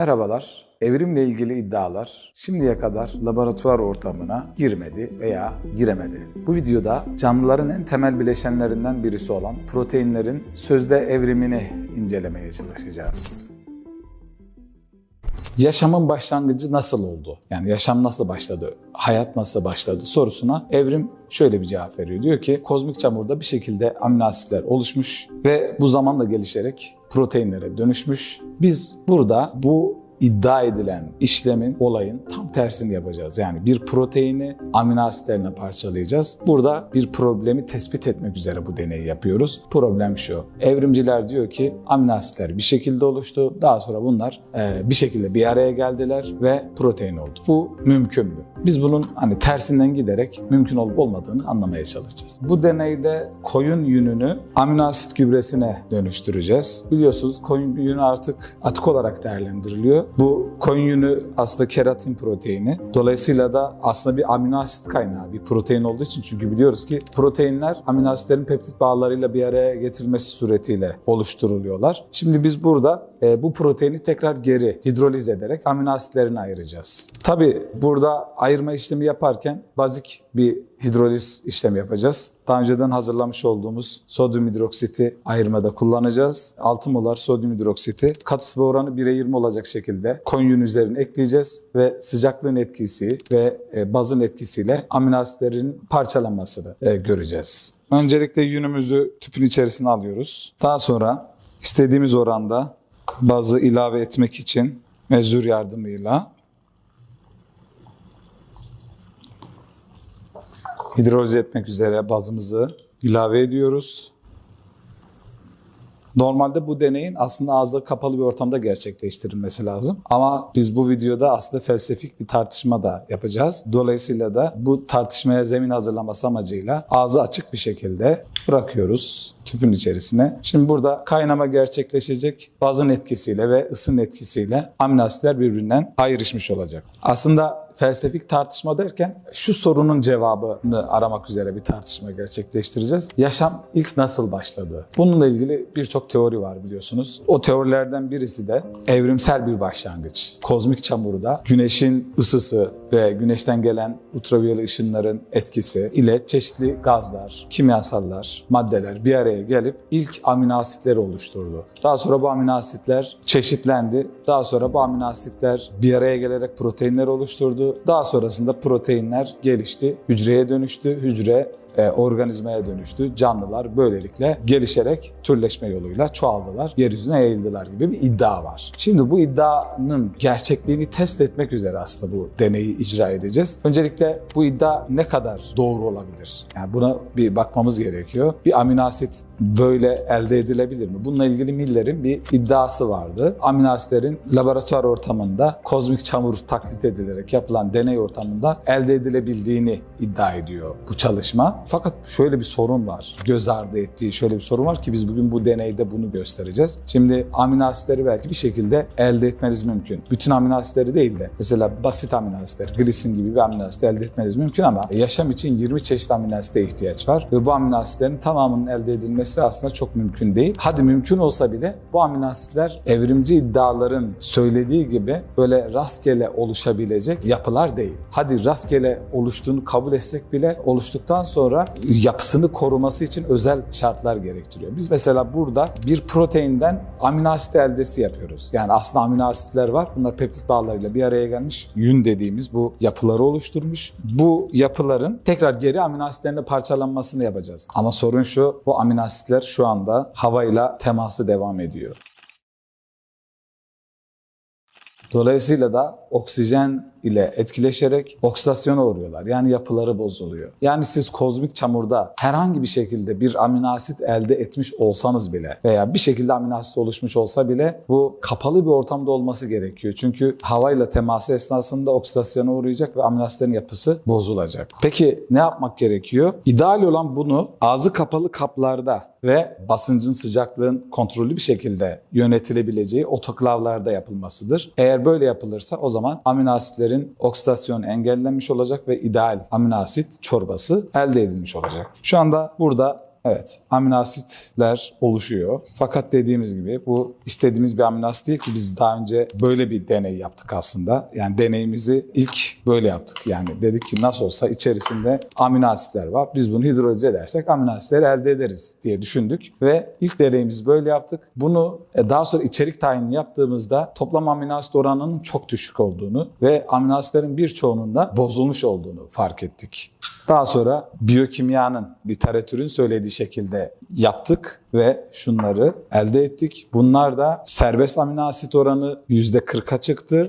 Merhabalar. Evrimle ilgili iddialar şimdiye kadar laboratuvar ortamına girmedi veya giremedi. Bu videoda canlıların en temel bileşenlerinden birisi olan proteinlerin sözde evrimini incelemeye çalışacağız. Yaşamın başlangıcı nasıl oldu? Yani yaşam nasıl başladı? Hayat nasıl başladı sorusuna evrim şöyle bir cevap veriyor. Diyor ki kozmik çamurda bir şekilde amino asitler oluşmuş ve bu zamanla gelişerek proteinlere dönüşmüş. Biz burada bu iddia edilen işlemin, olayın tam tersini yapacağız. Yani bir proteini amino asitlerine parçalayacağız. Burada bir problemi tespit etmek üzere bu deneyi yapıyoruz. Problem şu. Evrimciler diyor ki amino asitler bir şekilde oluştu. Daha sonra bunlar e, bir şekilde bir araya geldiler ve protein oldu. Bu mümkün mü? Biz bunun hani tersinden giderek mümkün olup olmadığını anlamaya çalışacağız. Bu deneyde koyun yününü amino asit gübresine dönüştüreceğiz. Biliyorsunuz koyun yünü artık atık olarak değerlendiriliyor. Bu koyun yünü aslında keratin proteini. Dolayısıyla da aslında bir amino asit kaynağı, bir protein olduğu için çünkü biliyoruz ki proteinler amino asitlerin peptit bağlarıyla bir araya getirilmesi suretiyle oluşturuluyorlar. Şimdi biz burada e, bu proteini tekrar geri hidroliz ederek amino asitlerine ayıracağız. Tabi burada ayırma işlemi yaparken bazik bir hidroliz işlemi yapacağız. Daha önceden hazırlamış olduğumuz sodyum hidroksiti ayırmada kullanacağız. 6 molar sodyum hidroksiti katı sıvı oranı 1'e 20 olacak şekilde konyun üzerine ekleyeceğiz ve sıcaklığın etkisi ve e, bazın etkisiyle amino parçalanmasını e, göreceğiz. Öncelikle yünümüzü tüpün içerisine alıyoruz. Daha sonra istediğimiz oranda bazı ilave etmek için mezur yardımıyla hidroliz etmek üzere bazımızı ilave ediyoruz. Normalde bu deneyin aslında ağzı kapalı bir ortamda gerçekleştirilmesi lazım. Ama biz bu videoda aslında felsefik bir tartışma da yapacağız. Dolayısıyla da bu tartışmaya zemin hazırlaması amacıyla ağzı açık bir şekilde bırakıyoruz tüpün içerisine. Şimdi burada kaynama gerçekleşecek. Bazın etkisiyle ve ısının etkisiyle amino asitler birbirinden ayrışmış olacak. Aslında felsefik tartışma derken şu sorunun cevabını aramak üzere bir tartışma gerçekleştireceğiz. Yaşam ilk nasıl başladı? Bununla ilgili birçok teori var biliyorsunuz. O teorilerden birisi de evrimsel bir başlangıç. Kozmik çamurda güneşin ısısı ve güneşten gelen ultraviyole ışınların etkisi ile çeşitli gazlar, kimyasallar, maddeler bir araya gelip ilk amino asitleri oluşturdu. Daha sonra bu amino asitler çeşitlendi. Daha sonra bu amino asitler bir araya gelerek proteinler oluşturdu. Daha sonrasında proteinler gelişti, hücreye dönüştü. Hücre e, organizmaya dönüştü. Canlılar böylelikle gelişerek türleşme yoluyla çoğaldılar, yeryüzüne yayıldılar gibi bir iddia var. Şimdi bu iddianın gerçekliğini test etmek üzere aslında bu deneyi icra edeceğiz. Öncelikle bu iddia ne kadar doğru olabilir? Yani buna bir bakmamız gerekiyor. Bir amino asit böyle elde edilebilir mi? Bununla ilgili Miller'in bir iddiası vardı. Amino laboratuvar ortamında kozmik çamur taklit edilerek yapılan deney ortamında elde edilebildiğini iddia ediyor bu çalışma. Fakat şöyle bir sorun var. Göz ardı ettiği şöyle bir sorun var ki biz bugün bu deneyde bunu göstereceğiz. Şimdi amino belki bir şekilde elde etmeniz mümkün. Bütün amino değil de mesela basit amino glisin gibi bir amino elde etmeniz mümkün ama yaşam için 20 çeşit amino asite ihtiyaç var ve bu amino tamamının elde edilmesi aslında çok mümkün değil. Hadi mümkün olsa bile bu amino asitler evrimci iddiaların söylediği gibi böyle rastgele oluşabilecek yapılar değil. Hadi rastgele oluştuğunu kabul etsek bile oluştuktan sonra yapısını koruması için özel şartlar gerektiriyor. Biz mesela burada bir proteinden amino asit eldesi yapıyoruz. Yani aslında amino asitler var. Bunlar peptit bağlarıyla bir araya gelmiş. Yün dediğimiz bu yapıları oluşturmuş. Bu yapıların tekrar geri amino asitlerine parçalanmasını yapacağız. Ama sorun şu, bu amino asitler şu anda havayla teması devam ediyor. Dolayısıyla da oksijen ile etkileşerek oksidasyona uğruyorlar. Yani yapıları bozuluyor. Yani siz kozmik çamurda herhangi bir şekilde bir amino asit elde etmiş olsanız bile veya bir şekilde amino asit oluşmuş olsa bile bu kapalı bir ortamda olması gerekiyor. Çünkü havayla teması esnasında oksidasyona uğrayacak ve amino asitlerin yapısı bozulacak. Peki ne yapmak gerekiyor? İdeal olan bunu ağzı kapalı kaplarda ve basıncın sıcaklığın kontrollü bir şekilde yönetilebileceği otoklavlarda yapılmasıdır. Eğer böyle yapılırsa o zaman amino asitlerin oksidasyonu engellenmiş olacak ve ideal amino asit çorbası elde edilmiş olacak. Şu anda burada Evet, amino asitler oluşuyor. Fakat dediğimiz gibi bu istediğimiz bir amino asit değil ki biz daha önce böyle bir deney yaptık aslında. Yani deneyimizi ilk böyle yaptık. Yani dedik ki nasıl olsa içerisinde amino asitler var. Biz bunu hidrolize edersek amino asitleri elde ederiz diye düşündük ve ilk deneyimizi böyle yaptık. Bunu e, daha sonra içerik tayini yaptığımızda toplam amino asit oranının çok düşük olduğunu ve amino asitlerin birçoğunun da bozulmuş olduğunu fark ettik. Daha sonra biyokimyanın, literatürün söylediği şekilde yaptık ve şunları elde ettik. Bunlar da serbest amino asit oranı %40'a çıktı.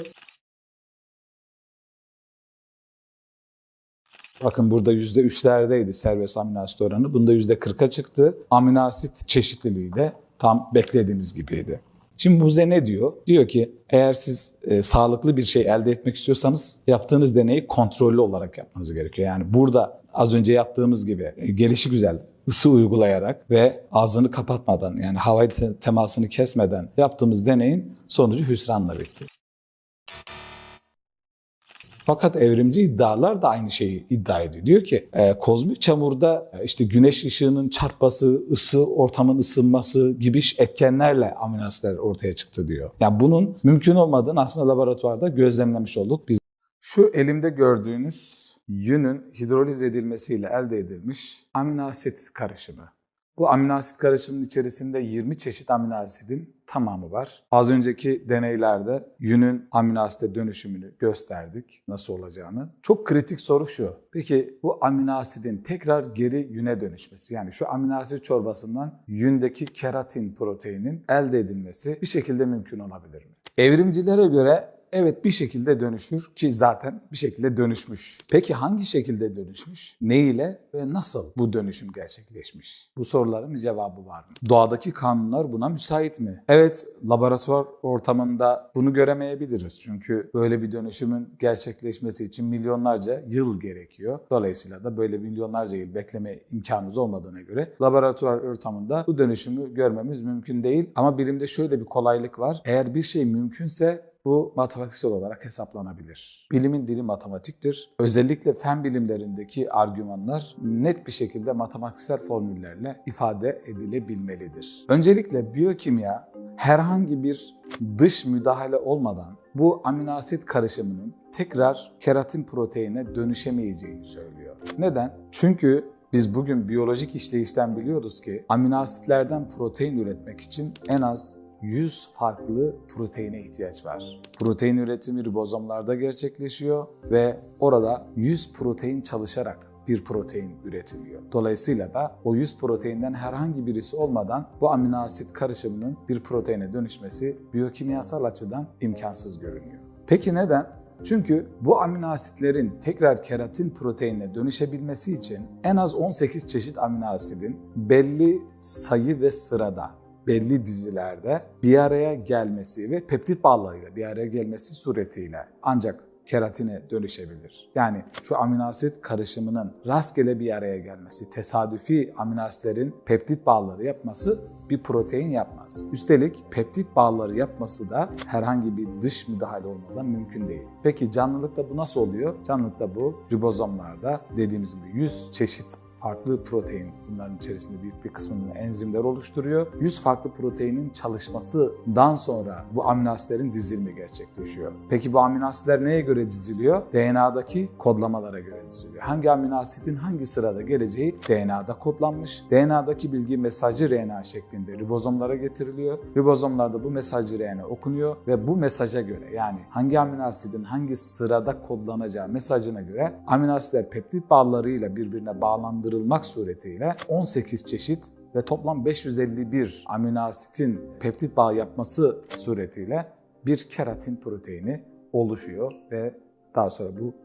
Bakın burada %3'lerdeydi serbest amino asit oranı. Bunda %40'a çıktı. Amino asit çeşitliliği de tam beklediğimiz gibiydi. Şimdi Muze ne diyor? Diyor ki eğer siz e, sağlıklı bir şey elde etmek istiyorsanız yaptığınız deneyi kontrollü olarak yapmanız gerekiyor. Yani burada az önce yaptığımız gibi e, gelişi güzel ısı uygulayarak ve ağzını kapatmadan yani hava temasını kesmeden yaptığımız deneyin sonucu hüsranla bitti. Fakat evrimci iddialar da aynı şeyi iddia ediyor. Diyor ki e, kozmik çamurda e, işte güneş ışığının çarpması, ısı, ortamın ısınması gibi etkenlerle amino ortaya çıktı diyor. Yani bunun mümkün olmadığını aslında laboratuvarda gözlemlemiş olduk. Biz şu elimde gördüğünüz yünün hidroliz edilmesiyle elde edilmiş amino asit karışımı. Bu amino asit karışımının içerisinde 20 çeşit amino asidin tamamı var. Az önceki deneylerde yünün amino asite dönüşümünü gösterdik nasıl olacağını. Çok kritik soru şu. Peki bu amino asidin tekrar geri yüne dönüşmesi yani şu amino asit çorbasından yündeki keratin proteinin elde edilmesi bir şekilde mümkün olabilir mi? Evrimcilere göre Evet bir şekilde dönüşür ki zaten bir şekilde dönüşmüş. Peki hangi şekilde dönüşmüş? Ne ile ve nasıl bu dönüşüm gerçekleşmiş? Bu soruların bir cevabı var mı? Doğadaki kanunlar buna müsait mi? Evet laboratuvar ortamında bunu göremeyebiliriz. Çünkü böyle bir dönüşümün gerçekleşmesi için milyonlarca yıl gerekiyor. Dolayısıyla da böyle milyonlarca yıl bekleme imkanımız olmadığına göre laboratuvar ortamında bu dönüşümü görmemiz mümkün değil. Ama bilimde şöyle bir kolaylık var. Eğer bir şey mümkünse bu matematiksel olarak hesaplanabilir. Bilimin dili matematiktir. Özellikle fen bilimlerindeki argümanlar net bir şekilde matematiksel formüllerle ifade edilebilmelidir. Öncelikle biyokimya herhangi bir dış müdahale olmadan bu amino asit karışımının tekrar keratin proteine dönüşemeyeceğini söylüyor. Neden? Çünkü biz bugün biyolojik işleyişten biliyoruz ki amino asitlerden protein üretmek için en az 100 farklı proteine ihtiyaç var. Protein üretimi ribozomlarda gerçekleşiyor ve orada 100 protein çalışarak bir protein üretiliyor. Dolayısıyla da o 100 proteinden herhangi birisi olmadan bu amino asit karışımının bir proteine dönüşmesi biyokimyasal açıdan imkansız görünüyor. Peki neden? Çünkü bu amino asitlerin tekrar keratin proteinine dönüşebilmesi için en az 18 çeşit amino asidin belli sayı ve sırada belli dizilerde bir araya gelmesi ve peptit bağlarıyla bir araya gelmesi suretiyle ancak keratine dönüşebilir. Yani şu amino asit karışımının rastgele bir araya gelmesi, tesadüfi amino asitlerin peptit bağları yapması bir protein yapmaz. Üstelik peptit bağları yapması da herhangi bir dış müdahale olmadan mümkün değil. Peki canlılıkta bu nasıl oluyor? Canlılıkta bu ribozomlarda dediğimiz gibi 100 çeşit farklı protein bunların içerisinde büyük bir kısmını enzimler oluşturuyor. 100 farklı proteinin çalışmasından sonra bu amino asitlerin dizilimi gerçekleşiyor. Peki bu amino asitler neye göre diziliyor? DNA'daki kodlamalara göre diziliyor. Hangi amino asitin hangi sırada geleceği DNA'da kodlanmış. DNA'daki bilgi mesajcı RNA şeklinde ribozomlara getiriliyor. Ribozomlarda bu mesajcı RNA okunuyor ve bu mesaja göre yani hangi amino asidin hangi sırada kodlanacağı mesajına göre amino asitler peptit bağlarıyla birbirine bağlandırılıyor arttırılmak suretiyle 18 çeşit ve toplam 551 amino asitin peptit bağ yapması suretiyle bir keratin proteini oluşuyor ve daha sonra bu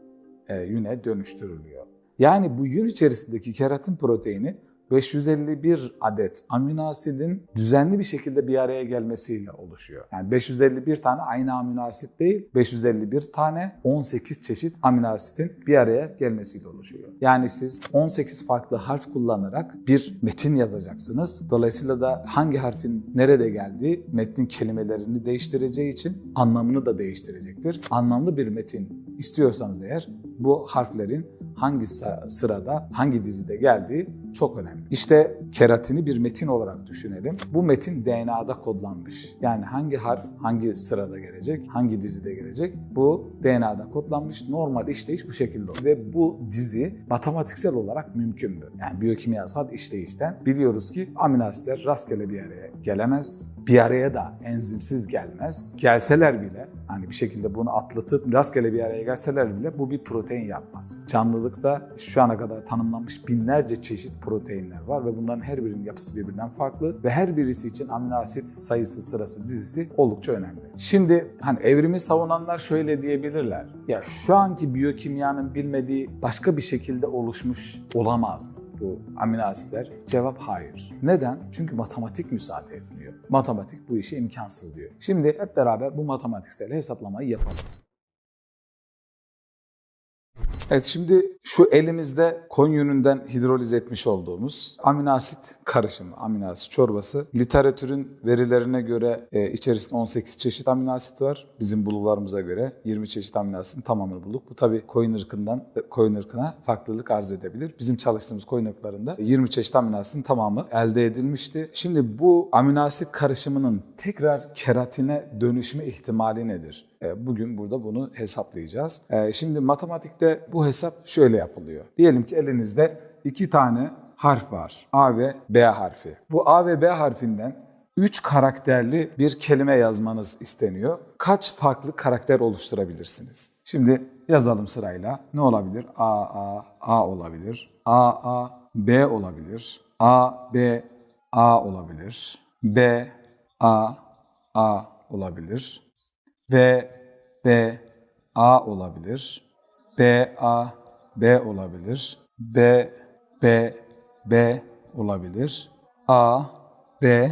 e, yüne dönüştürülüyor. Yani bu yün içerisindeki keratin proteini 551 adet amino asidin düzenli bir şekilde bir araya gelmesiyle oluşuyor. Yani 551 tane aynı amino asit değil, 551 tane 18 çeşit amino asitin bir araya gelmesiyle oluşuyor. Yani siz 18 farklı harf kullanarak bir metin yazacaksınız. Dolayısıyla da hangi harfin nerede geldiği metnin kelimelerini değiştireceği için anlamını da değiştirecektir. Anlamlı bir metin istiyorsanız eğer bu harflerin hangi sırada, hangi dizide geldiği çok önemli. İşte keratini bir metin olarak düşünelim. Bu metin DNA'da kodlanmış. Yani hangi harf hangi sırada gelecek, hangi dizide gelecek bu DNA'da kodlanmış. Normal işleyiş bu şekilde olur. Ve bu dizi matematiksel olarak mümkün mü? Yani biyokimyasal işleyişten biliyoruz ki amino asitler rastgele bir araya gelemez. Bir araya da enzimsiz gelmez. Gelseler bile hani bir şekilde bunu atlatıp rastgele bir araya gelseler bile bu bir protein yapmaz. Canlılıkta şu ana kadar tanımlanmış binlerce çeşit proteinler var ve bunların her birinin yapısı birbirinden farklı ve her birisi için amino asit sayısı, sırası, dizisi oldukça önemli. Şimdi hani evrimi savunanlar şöyle diyebilirler. Ya şu anki biyokimyanın bilmediği başka bir şekilde oluşmuş olamaz mı? Bu amino asitler? Cevap hayır. Neden? Çünkü matematik müsaade etmiyor. Matematik bu işi imkansız diyor. Şimdi hep beraber bu matematiksel hesaplamayı yapalım. Evet şimdi şu elimizde koyun yününden hidroliz etmiş olduğumuz amino asit karışımı, amino asit çorbası. Literatürün verilerine göre e, içerisinde 18 çeşit amino asit var. Bizim bulgularımıza göre 20 çeşit amino asitin tamamını bulduk. Bu tabii koyun ırkından e, koyun ırkına farklılık arz edebilir. Bizim çalıştığımız koyun ırklarında 20 çeşit amino asitin tamamı elde edilmişti. Şimdi bu amino asit karışımının tekrar keratine dönüşme ihtimali nedir? E, bugün burada bunu hesaplayacağız. E, şimdi matematikte bu hesap şöyle yapılıyor. Diyelim ki elinizde iki tane harf var. A ve B harfi. Bu A ve B harfinden 3 karakterli bir kelime yazmanız isteniyor. Kaç farklı karakter oluşturabilirsiniz? Şimdi yazalım sırayla. Ne olabilir? A, A, A olabilir. A, A, B olabilir. A, B, A olabilir. B, A, A olabilir. V, B, A olabilir. B, A, B olabilir. B, B, B olabilir. A, B,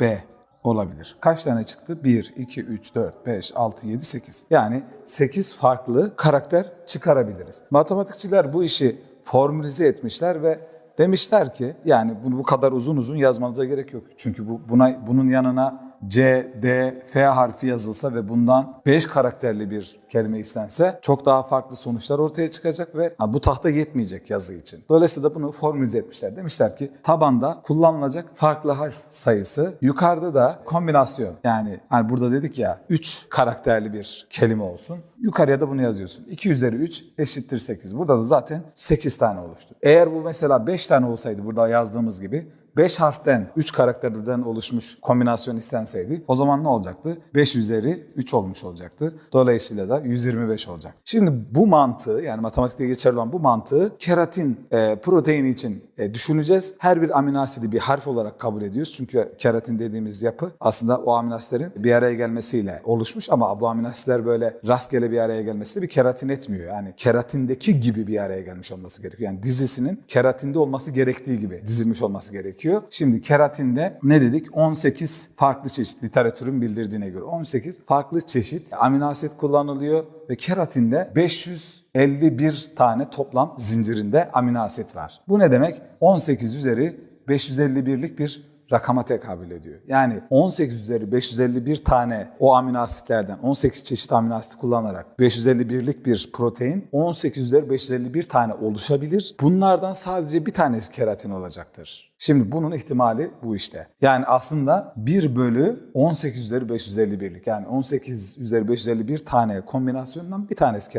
B olabilir. Kaç tane çıktı? 1, 2, 3, 4, 5, 6, 7, 8. Yani 8 farklı karakter çıkarabiliriz. Matematikçiler bu işi formülize etmişler ve demişler ki yani bunu bu kadar uzun uzun yazmanıza gerek yok. Çünkü bu buna bunun yanına C, D, F harfi yazılsa ve bundan 5 karakterli bir kelime istense çok daha farklı sonuçlar ortaya çıkacak ve bu tahta yetmeyecek yazı için. Dolayısıyla bunu formülize etmişler. Demişler ki tabanda kullanılacak farklı harf sayısı, yukarıda da kombinasyon. Yani hani burada dedik ya 3 karakterli bir kelime olsun. Yukarıya da bunu yazıyorsun. 2 üzeri 3 eşittir 8. Burada da zaten 8 tane oluştu. Eğer bu mesela 5 tane olsaydı burada yazdığımız gibi 5 harften 3 karakterden oluşmuş kombinasyon istenseydi o zaman ne olacaktı? 5 üzeri 3 olmuş olacaktı. Dolayısıyla da 125 olacak. Şimdi bu mantığı yani matematikte geçerli olan bu mantığı keratin e, proteini için e, düşüneceğiz. Her bir amino asidi bir harf olarak kabul ediyoruz. Çünkü keratin dediğimiz yapı aslında o amino asitlerin bir araya gelmesiyle oluşmuş ama bu amino asitler böyle rastgele bir araya gelmesiyle bir keratin etmiyor. Yani keratindeki gibi bir araya gelmiş olması gerekiyor. Yani dizisinin keratinde olması gerektiği gibi dizilmiş olması gerekiyor. Şimdi keratinde ne dedik? 18 farklı çeşit literatürün bildirdiğine göre 18 farklı çeşit amino asit kullanılıyor ve keratinde 551 tane toplam zincirinde amino asit var. Bu ne demek? 18 üzeri 551'lik bir rakama tekabül ediyor. Yani 18 üzeri 551 tane o amino asitlerden 18 çeşit amino asit kullanarak 551'lik bir protein 18 üzeri 551 tane oluşabilir. Bunlardan sadece bir tanesi keratin olacaktır. Şimdi bunun ihtimali bu işte. Yani aslında 1 bölü 18 üzeri 551'lik yani 18 üzeri 551 tane kombinasyondan bir tanesi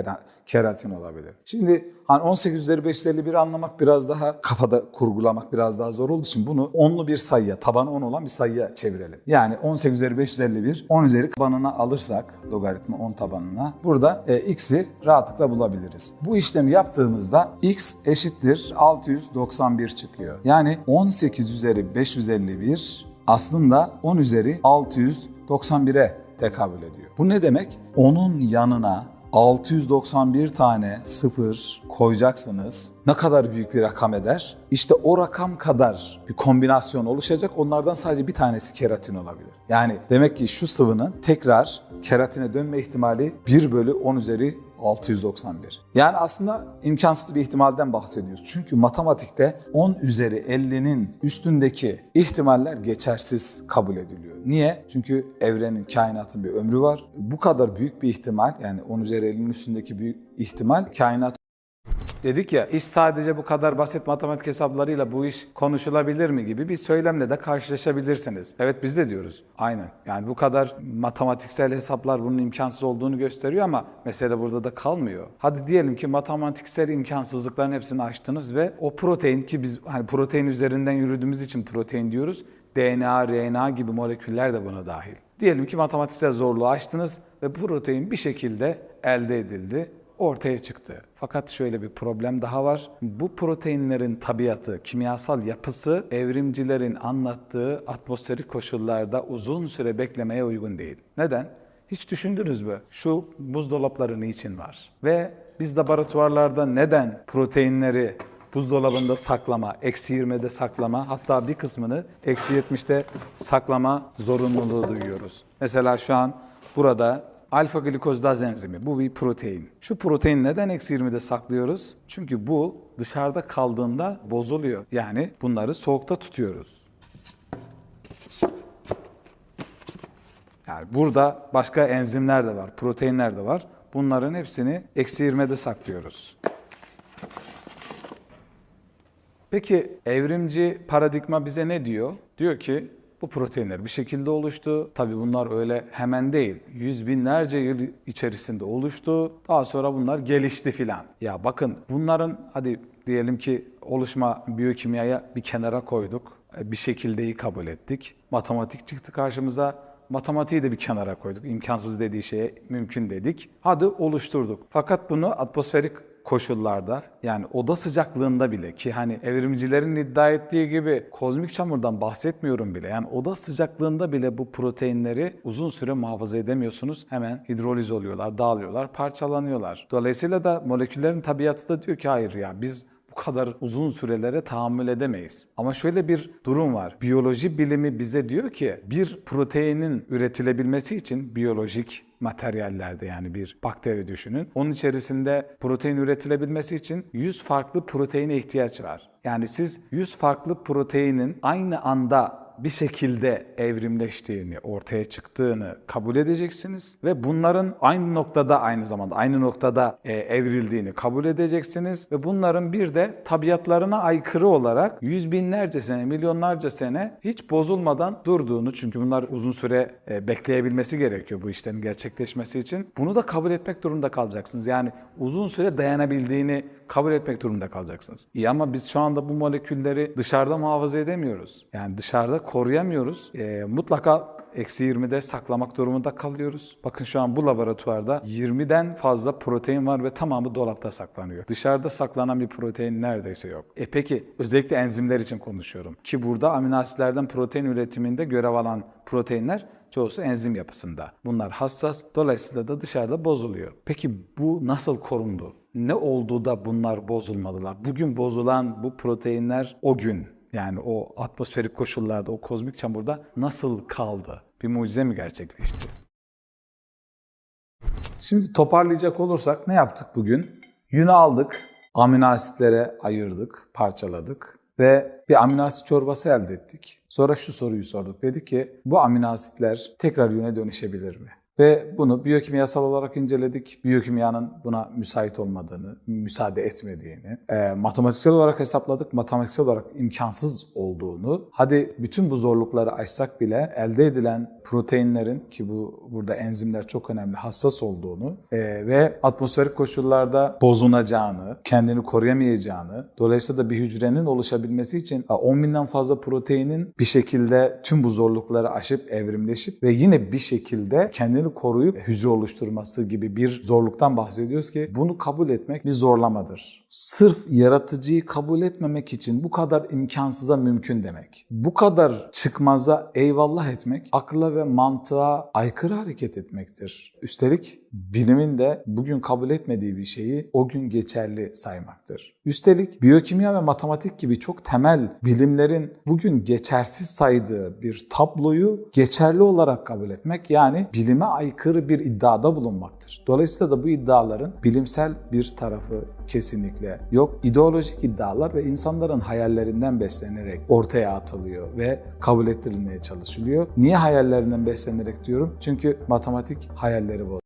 keratin olabilir. Şimdi hani 18 üzeri 551 anlamak biraz daha kafada kurgulamak biraz daha zor olduğu için bunu onlu bir sayıya, tabanı 10 olan bir sayıya çevirelim. Yani 18 üzeri 551, 10 üzeri tabanına alırsak logaritma 10 tabanına burada e, x'i rahatlıkla bulabiliriz. Bu işlemi yaptığımızda x eşittir 691 çıkıyor. Yani 18 üzeri 551 aslında 10 üzeri 691'e tekabül ediyor. Bu ne demek? Onun yanına 691 tane sıfır koyacaksınız ne kadar büyük bir rakam eder? İşte o rakam kadar bir kombinasyon oluşacak. Onlardan sadece bir tanesi keratin olabilir. Yani demek ki şu sıvının tekrar keratine dönme ihtimali 1 bölü 10 üzeri 691. Yani aslında imkansız bir ihtimalden bahsediyoruz. Çünkü matematikte 10 üzeri 50'nin üstündeki ihtimaller geçersiz kabul ediliyor. Niye? Çünkü evrenin, kainatın bir ömrü var. Bu kadar büyük bir ihtimal yani 10 üzeri 50'nin üstündeki büyük ihtimal kainat Dedik ya iş sadece bu kadar basit matematik hesaplarıyla bu iş konuşulabilir mi gibi bir söylemle de karşılaşabilirsiniz. Evet biz de diyoruz. Aynen. Yani bu kadar matematiksel hesaplar bunun imkansız olduğunu gösteriyor ama mesele burada da kalmıyor. Hadi diyelim ki matematiksel imkansızlıkların hepsini açtınız ve o protein ki biz hani protein üzerinden yürüdüğümüz için protein diyoruz. DNA, RNA gibi moleküller de buna dahil. Diyelim ki matematiksel zorluğu açtınız ve protein bir şekilde elde edildi ortaya çıktı. Fakat şöyle bir problem daha var. Bu proteinlerin tabiatı, kimyasal yapısı evrimcilerin anlattığı atmosferik koşullarda uzun süre beklemeye uygun değil. Neden? Hiç düşündünüz mü? Şu buzdolapları niçin var? Ve biz laboratuvarlarda neden proteinleri buzdolabında saklama, eksi 20'de saklama hatta bir kısmını eksi 70'te saklama zorunluluğu duyuyoruz. Mesela şu an burada alfa glikozidaz enzimi. Bu bir protein. Şu protein neden eksi 20'de saklıyoruz? Çünkü bu dışarıda kaldığında bozuluyor. Yani bunları soğukta tutuyoruz. Yani burada başka enzimler de var, proteinler de var. Bunların hepsini eksi 20'de saklıyoruz. Peki evrimci paradigma bize ne diyor? Diyor ki bu proteinler bir şekilde oluştu. Tabii bunlar öyle hemen değil. Yüz binlerce yıl içerisinde oluştu. Daha sonra bunlar gelişti filan. Ya bakın bunların hadi diyelim ki oluşma biyokimyaya bir kenara koyduk. E, bir şekildeyi kabul ettik. Matematik çıktı karşımıza. Matematiği de bir kenara koyduk. İmkansız dediği şeye mümkün dedik. Hadi oluşturduk. Fakat bunu atmosferik koşullarda yani oda sıcaklığında bile ki hani evrimcilerin iddia ettiği gibi kozmik çamurdan bahsetmiyorum bile. Yani oda sıcaklığında bile bu proteinleri uzun süre muhafaza edemiyorsunuz. Hemen hidroliz oluyorlar, dağılıyorlar, parçalanıyorlar. Dolayısıyla da moleküllerin tabiatı da diyor ki hayır ya biz bu kadar uzun sürelere tahammül edemeyiz. Ama şöyle bir durum var. Biyoloji bilimi bize diyor ki bir proteinin üretilebilmesi için biyolojik materyallerde yani bir bakteri düşünün. Onun içerisinde protein üretilebilmesi için 100 farklı proteine ihtiyaç var. Yani siz 100 farklı proteinin aynı anda bir şekilde evrimleştiğini, ortaya çıktığını kabul edeceksiniz ve bunların aynı noktada aynı zamanda aynı noktada e, evrildiğini kabul edeceksiniz ve bunların bir de tabiatlarına aykırı olarak yüz binlerce sene, milyonlarca sene hiç bozulmadan durduğunu çünkü bunlar uzun süre e, bekleyebilmesi gerekiyor bu işlerin gerçekleşmesi için. Bunu da kabul etmek durumunda kalacaksınız. Yani uzun süre dayanabildiğini kabul etmek durumunda kalacaksınız. İyi ama biz şu anda bu molekülleri dışarıda muhafaza edemiyoruz. Yani dışarıda koruyamıyoruz. E, mutlaka eksi 20'de saklamak durumunda kalıyoruz. Bakın şu an bu laboratuvarda 20'den fazla protein var ve tamamı dolapta saklanıyor. Dışarıda saklanan bir protein neredeyse yok. E peki özellikle enzimler için konuşuyorum. Ki burada amino asitlerden protein üretiminde görev alan proteinler çoğusu enzim yapısında. Bunlar hassas, dolayısıyla da dışarıda bozuluyor. Peki bu nasıl korundu? Ne oldu da bunlar bozulmadılar? Bugün bozulan bu proteinler o gün yani o atmosferik koşullarda, o kozmik çamurda nasıl kaldı? Bir mucize mi gerçekleşti? Şimdi toparlayacak olursak ne yaptık bugün? Yünü aldık, amino asitlere ayırdık, parçaladık ve bir amino asit çorbası elde ettik. Sonra şu soruyu sorduk. Dedik ki bu amino asitler tekrar yüne dönüşebilir mi? Ve bunu biyokimyasal olarak inceledik. Biyokimyanın buna müsait olmadığını, müsaade etmediğini, e, matematiksel olarak hesapladık. Matematiksel olarak imkansız olduğunu. Hadi bütün bu zorlukları aşsak bile elde edilen proteinlerin ki bu burada enzimler çok önemli, hassas olduğunu e, ve atmosferik koşullarda bozunacağını, kendini koruyamayacağını, dolayısıyla da bir hücrenin oluşabilmesi için 10 binden fazla proteinin bir şekilde tüm bu zorlukları aşıp evrimleşip ve yine bir şekilde kendini kendini koruyup hücre oluşturması gibi bir zorluktan bahsediyoruz ki bunu kabul etmek bir zorlamadır. Sırf yaratıcıyı kabul etmemek için bu kadar imkansıza mümkün demek. Bu kadar çıkmaza eyvallah etmek akla ve mantığa aykırı hareket etmektir. Üstelik bilimin de bugün kabul etmediği bir şeyi o gün geçerli saymaktır. Üstelik biyokimya ve matematik gibi çok temel bilimlerin bugün geçersiz saydığı bir tabloyu geçerli olarak kabul etmek yani bilime aykırı bir iddiada bulunmaktır. Dolayısıyla da bu iddiaların bilimsel bir tarafı kesinlikle yok. İdeolojik iddialar ve insanların hayallerinden beslenerek ortaya atılıyor ve kabul ettirilmeye çalışılıyor. Niye hayallerinden beslenerek diyorum? Çünkü matematik hayalleri bu.